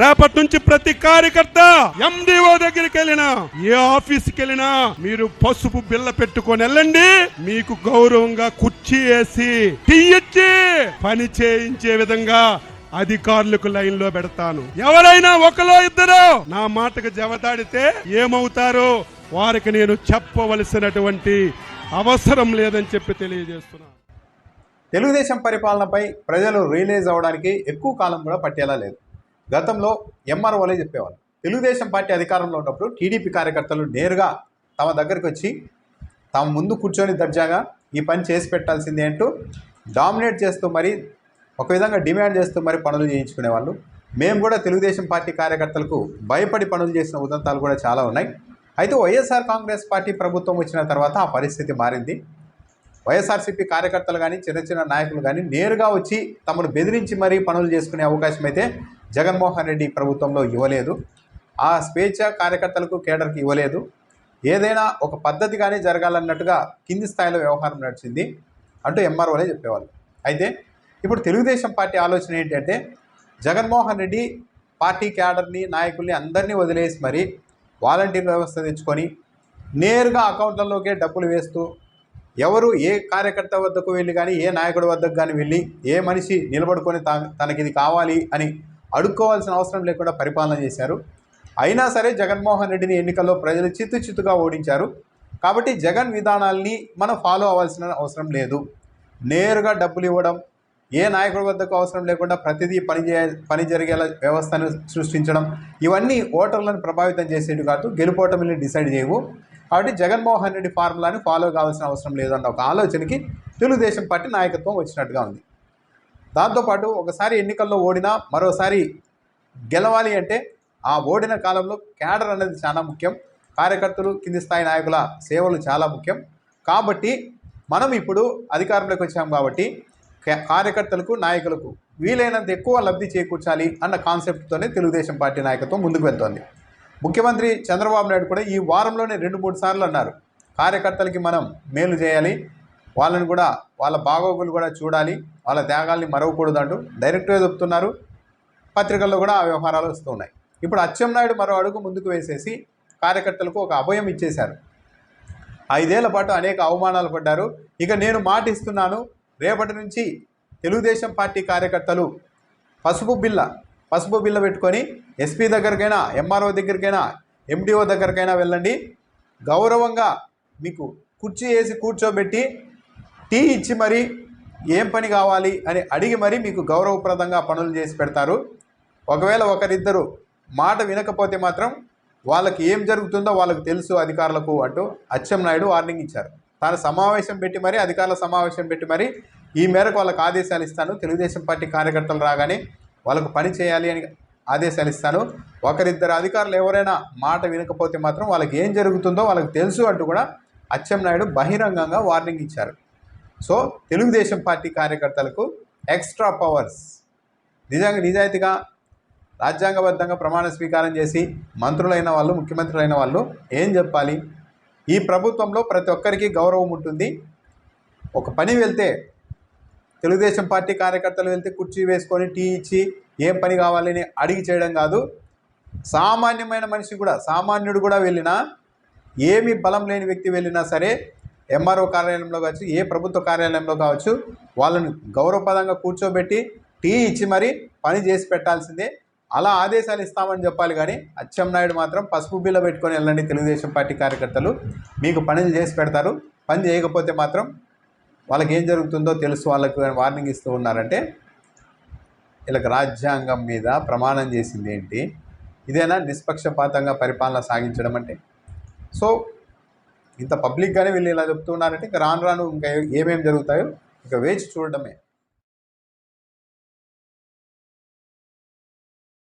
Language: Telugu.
రేపటి నుంచి ప్రతి కార్యకర్త ఎండిఓ దగ్గరికి వెళ్ళినా ఏ ఆఫీస్కి వెళ్ళినా మీరు పసుపు బిల్ల పెట్టుకొని వెళ్ళండి. మీకు గౌరవంగా కుర్చీ వేసి టీ పని చేయించే విధంగా అధికారులకు లైన్లో పెడతాను. ఎవరైనా ఒకలో ఇద్దరు నా మాటకు జవదాడితే ఏమవుతారో వారికి నేను చెప్పవలసినటువంటి అవసరం లేదని చెప్పి తెలియజేస్తున్నాను. తెలుగుదేశం పరిపాలనపై ప్రజలు రియలైజ్ అవ్వడానికి ఎక్కువ కాలం కూడా పట్టేలా లేదు. గతంలో ఎంఆర్ఓలే చెప్పేవాళ్ళు. తెలుగుదేశం పార్టీ అధికారంలో ఉన్నప్పుడు టీడీపీ కార్యకర్తలు నేరుగా తమ దగ్గరికి వచ్చి తమ ముందు కూర్చొని దర్జాగా ఈ పని చేసి పెట్టాల్సిందే అంటూ డామినేట్ చేస్తూ మరి ఒక విధంగా డిమాండ్ చేస్తూ మరి పనులు చేయించుకునేవాళ్ళు. మేము కూడా తెలుగుదేశం పార్టీ కార్యకర్తలకు భయపడి పనులు చేసిన ఉదంతాలు కూడా చాలా ఉన్నాయి. అయితే వైఎస్ఆర్ కాంగ్రెస్ పార్టీ ప్రభుత్వం వచ్చిన తర్వాత ఆ పరిస్థితి మారింది. వైఎస్ఆర్సీపీ కార్యకర్తలు కానీ చిన్న చిన్న నాయకులు కానీ నేరుగా వచ్చి తమను బెదిరించి మరీ పనులు చేసుకునే అవకాశం అయితే జగన్మోహన్ రెడ్డి ప్రభుత్వంలో ఇవ్వలేదు. ఆ స్వేచ్ఛ కార్యకర్తలకు కేడర్కి ఇవ్వలేదు. ఏదైనా ఒక పద్ధతిగానే జరగాలన్నట్టుగా కింది స్థాయిలో వ్యవహారం నడిచింది అంటూ ఎంఆర్ఓలే చెప్పేవాళ్ళు. అయితే ఇప్పుడు తెలుగుదేశం పార్టీ ఆలోచన ఏంటంటే జగన్మోహన్ రెడ్డి పార్టీ క్యాడర్ని నాయకుల్ని అందరినీ వదిలేసి మరి వాలంటీర్ వ్యవస్థ తెచ్చుకొని నేరుగా అకౌంట్లలోకే డబ్బులు వేస్తూ ఎవరు ఏ కార్యకర్త వద్దకు వెళ్ళి కానీ ఏ నాయకుడి వద్దకు కానీ వెళ్ళి ఏ మనిషి నిలబడుకొని తా తనకి ఇది కావాలి అని అడుక్కోవాల్సిన అవసరం లేకుండా పరిపాలన చేశారు. అయినా సరే జగన్మోహన్ రెడ్డిని ఎన్నికల్లో ప్రజలు చిత్తు చిత్తుగా ఓడించారు. కాబట్టి జగన్ విధానాల్ని మనం ఫాలో అవ్వాల్సిన అవసరం లేదు. నేరుగా డబ్బులు ఇవ్వడం ఏ నాయకుడి వద్దకు అవసరం లేకుండా ప్రతిదీ పని చే పని జరిగేలా వ్యవస్థను సృష్టించడం ఇవన్నీ ఓటర్లను ప్రభావితం చేసేవి కాదు గెలుపోటమిని డిసైడ్ చేయవు. కాబట్టి జగన్మోహన్ రెడ్డి ఫార్ములాని ఫాలో కావాల్సిన అవసరం లేదన్న ఒక ఆలోచనకి తెలుగుదేశం పార్టీ నాయకత్వం వచ్చినట్టుగా ఉంది. దాంతోపాటు ఒకసారి ఎన్నికల్లో ఓడినా మరోసారి గెలవాలి అంటే ఆ ఓడిన కాలంలో క్యాడర్ అనేది చాలా ముఖ్యం. కార్యకర్తలు కింది స్థాయి నాయకుల సేవలు చాలా ముఖ్యం. కాబట్టి మనం ఇప్పుడు అధికారంలోకి వచ్చాం కాబట్టి కార్యకర్తలకు నాయకులకు వీలైనంత ఎక్కువ లబ్ధి చేకూర్చాలి అన్న కాన్సెప్ట్తోనే తెలుగుదేశం పార్టీ నాయకత్వం ముందుకు వెళ్తోంది. ముఖ్యమంత్రి చంద్రబాబు నాయుడు కూడా ఈ వారంలోనే రెండు మూడు సార్లు అన్నారు. కార్యకర్తలకి మనం మేలు చేయాలి. వాళ్ళని కూడా వాళ్ళ బాగోగులు కూడా చూడాలి వాళ్ళ త్యాగాల్ని మరవకూడదు అంటూ డైరెక్ట్గా చెప్తున్నారు. పత్రికల్లో కూడా ఆ వ్యవహారాలు వస్తున్నాయి ఇప్పుడు అచ్చెన్నాయుడు మరో అడుగు ముందుకు వేసేసి కార్యకర్తలకు ఒక అభయం ఇచ్చేశారు. ఐదేళ్ళ పాటు అనేక అవమానాలు పడ్డారు. ఇక నేను మాట ఇస్తున్నాను. రేపటి నుంచి తెలుగుదేశం పార్టీ కార్యకర్తలు పసుపు బిల్ల పసుపు బిల్ల పెట్టుకొని ఎస్పీ దగ్గరికైనా ఎంఆర్ఓ దగ్గరికైనా ఎండిఓ దగ్గరికైనా వెళ్ళండి. గౌరవంగా మీకు కుర్చీ వేసి కూర్చోబెట్టి టీ ఇచ్చి మరి ఏం పని కావాలి అని అడిగి మరీ మీకు గౌరవప్రదంగా పనులు చేసి పెడతారు. ఒకవేళ ఒకరిద్దరు మాట వినకపోతే మాత్రం వాళ్ళకి ఏం జరుగుతుందో వాళ్ళకి తెలుసు అధికారులకు అంటూ అచ్చెన్నాయుడు వార్నింగ్ ఇచ్చారు. తాను సమావేశం పెట్టి మరీ అధికారుల సమావేశం పెట్టి మరీ ఈ మేరకు వాళ్ళకి ఆదేశాలు ఇస్తాను. తెలుగుదేశం పార్టీ కార్యకర్తలు రాగానే వాళ్ళకు పని చేయాలి అని ఆదేశాలు ఇస్తాను. ఒకరిద్దరు అధికారులు ఎవరైనా మాట వినకపోతే మాత్రం వాళ్ళకి ఏం జరుగుతుందో వాళ్ళకి తెలుసు అంటూ కూడా అచ్చెన్నాయుడు బహిరంగంగా వార్నింగ్ ఇచ్చారు. సో తెలుగుదేశం పార్టీ కార్యకర్తలకు ఎక్స్ట్రా పవర్స్. నిజంగా నిజాయితీగా రాజ్యాంగబద్ధంగా ప్రమాణ స్వీకారం చేసి మంత్రులైన వాళ్ళు ముఖ్యమంత్రులైన వాళ్ళు ఏం చెప్పాలి? ఈ ప్రభుత్వంలో ప్రతి ఒక్కరికి గౌరవం ఉంటుంది. ఒక పని వెళ్తే తెలుగుదేశం పార్టీ కార్యకర్తలు వెళ్తే కుర్చీ వేసుకొని టీ ఇచ్చి ఏం పని కావాలని అడిగి చేయడం కాదు. సామాన్యమైన మనిషి కూడా సామాన్యుడు కూడా వెళ్ళినా ఏమి బలం లేని వ్యక్తి వెళ్ళినా సరే ఎంఆర్ఓ కార్యాలయంలో కావచ్చు ఏ ప్రభుత్వ కార్యాలయంలో కావచ్చు వాళ్ళని గౌరవపదంగా కూర్చోబెట్టి టీ ఇచ్చి మరీ పని చేసి పెట్టాల్సిందే. అలా ఆదేశాలు ఇస్తామని చెప్పాలి కానీ అచ్చెన్నాయుడు మాత్రం పసుపు బిల్ల పెట్టుకొని వెళ్ళండి తెలుగుదేశం పార్టీ కార్యకర్తలు. మీకు పనులు చేసి పెడతారు. పని చేయకపోతే మాత్రం వాళ్ళకి ఏం జరుగుతుందో తెలుసు. వాళ్ళకి వార్నింగ్ ఇస్తూ ఉన్నారంటే వీళ్ళకి రాజ్యాంగం మీద ప్రమాణం చేసింది ఏంటి? ఇదేనా నిష్పక్షపాతంగా పరిపాలన సాగించడం అంటే? సో ఇంత పబ్లిక్గానే వీళ్ళు ఇలా చెప్తున్నారంటే ఇంకా రాను రాను ఇంకా ఏమేమి జరుగుతాయో ఇంకా వేచి చూడడమే.